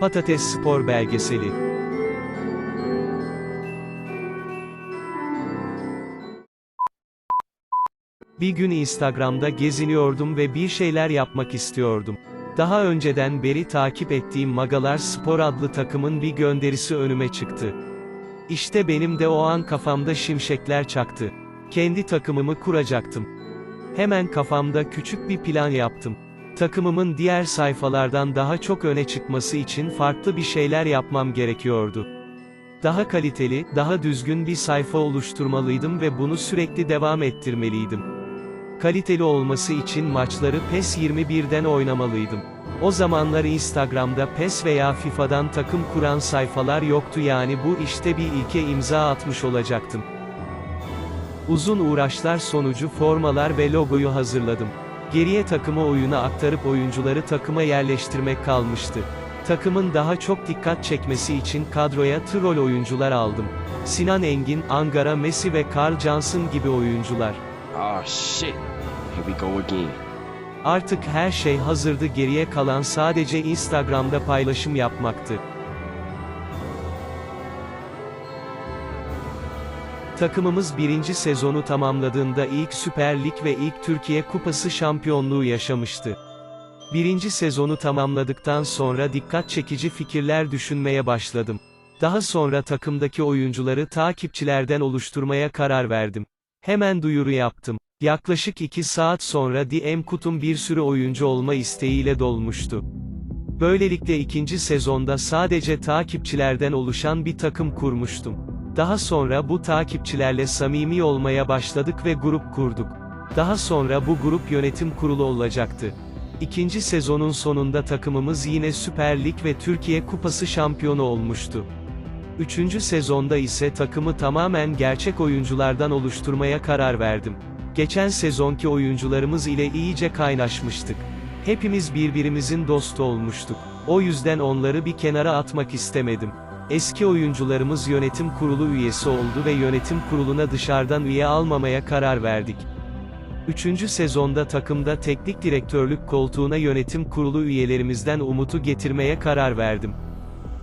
Patates Spor Belgeseli Bir gün Instagram'da geziniyordum ve bir şeyler yapmak istiyordum. Daha önceden beri takip ettiğim Magalar Spor adlı takımın bir gönderisi önüme çıktı. İşte benim de o an kafamda şimşekler çaktı. Kendi takımımı kuracaktım. Hemen kafamda küçük bir plan yaptım. Takımımın diğer sayfalardan daha çok öne çıkması için farklı bir şeyler yapmam gerekiyordu. Daha kaliteli, daha düzgün bir sayfa oluşturmalıydım ve bunu sürekli devam ettirmeliydim. Kaliteli olması için maçları PES 21'den oynamalıydım. O zamanlar Instagram'da PES veya FIFA'dan takım kuran sayfalar yoktu yani bu işte bir ilke imza atmış olacaktım. Uzun uğraşlar sonucu formalar ve logoyu hazırladım. Geriye takımı oyuna aktarıp oyuncuları takıma yerleştirmek kalmıştı. Takımın daha çok dikkat çekmesi için kadroya troll oyuncular aldım. Sinan Engin, Angara Messi ve Carl Johnson gibi oyuncular. Oh shit. Here we go again. Artık her şey hazırdı geriye kalan sadece Instagram'da paylaşım yapmaktı. Takımımız birinci sezonu tamamladığında ilk Süper Lig ve ilk Türkiye Kupası şampiyonluğu yaşamıştı. Birinci sezonu tamamladıktan sonra dikkat çekici fikirler düşünmeye başladım. Daha sonra takımdaki oyuncuları takipçilerden oluşturmaya karar verdim. Hemen duyuru yaptım. Yaklaşık 2 saat sonra DM kutum bir sürü oyuncu olma isteğiyle dolmuştu. Böylelikle ikinci sezonda sadece takipçilerden oluşan bir takım kurmuştum. Daha sonra bu takipçilerle samimi olmaya başladık ve grup kurduk. Daha sonra bu grup yönetim kurulu olacaktı. İkinci sezonun sonunda takımımız yine Süper Lig ve Türkiye Kupası şampiyonu olmuştu. Üçüncü sezonda ise takımı tamamen gerçek oyunculardan oluşturmaya karar verdim. Geçen sezonki oyuncularımız ile iyice kaynaşmıştık. Hepimiz birbirimizin dostu olmuştuk. O yüzden onları bir kenara atmak istemedim. Eski oyuncularımız yönetim kurulu üyesi oldu ve yönetim kuruluna dışarıdan üye almamaya karar verdik. Üçüncü sezonda takımda teknik direktörlük koltuğuna yönetim kurulu üyelerimizden Umut'u getirmeye karar verdim.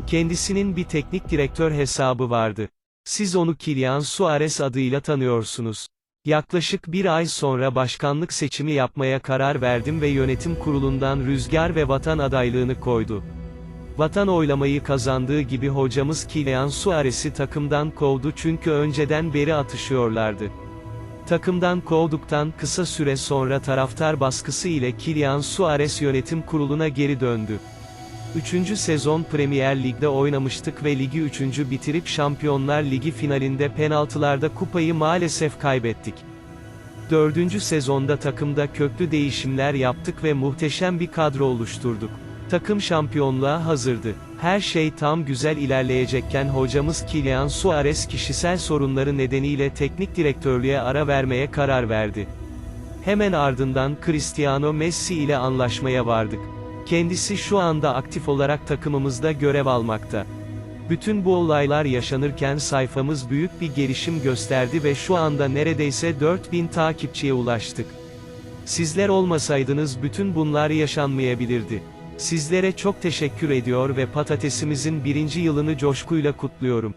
Kendisinin bir teknik direktör hesabı vardı. Siz onu Kylian Suarez adıyla tanıyorsunuz. Yaklaşık bir ay sonra başkanlık seçimi yapmaya karar verdim ve yönetim kurulundan Rüzgar ve Vatan adaylığını koydu. Vatan oylamayı kazandığı gibi hocamız Kylian Suarez'i takımdan kovdu çünkü önceden beri atışıyorlardı. Takımdan kovduktan kısa süre sonra taraftar baskısı ile Kylian Suarez yönetim kuruluna geri döndü. Üçüncü sezon Premier Lig'de oynamıştık ve ligi üçüncü bitirip Şampiyonlar Ligi finalinde penaltılarda kupayı maalesef kaybettik. Dördüncü sezonda takımda köklü değişimler yaptık ve muhteşem bir kadro oluşturduk. Takım şampiyonluğa hazırdı. Her şey tam güzel ilerleyecekken hocamız Kylian Suarez kişisel sorunları nedeniyle teknik direktörlüğe ara vermeye karar verdi. Hemen ardından Cristiano Messi ile anlaşmaya vardık. Kendisi şu anda aktif olarak takımımızda görev almakta. Bütün bu olaylar yaşanırken sayfamız büyük bir gelişim gösterdi ve şu anda neredeyse 4000 takipçiye ulaştık. Sizler olmasaydınız bütün bunlar yaşanmayabilirdi. Sizlere çok teşekkür ediyor ve patatesimizin birinci yılını coşkuyla kutluyorum.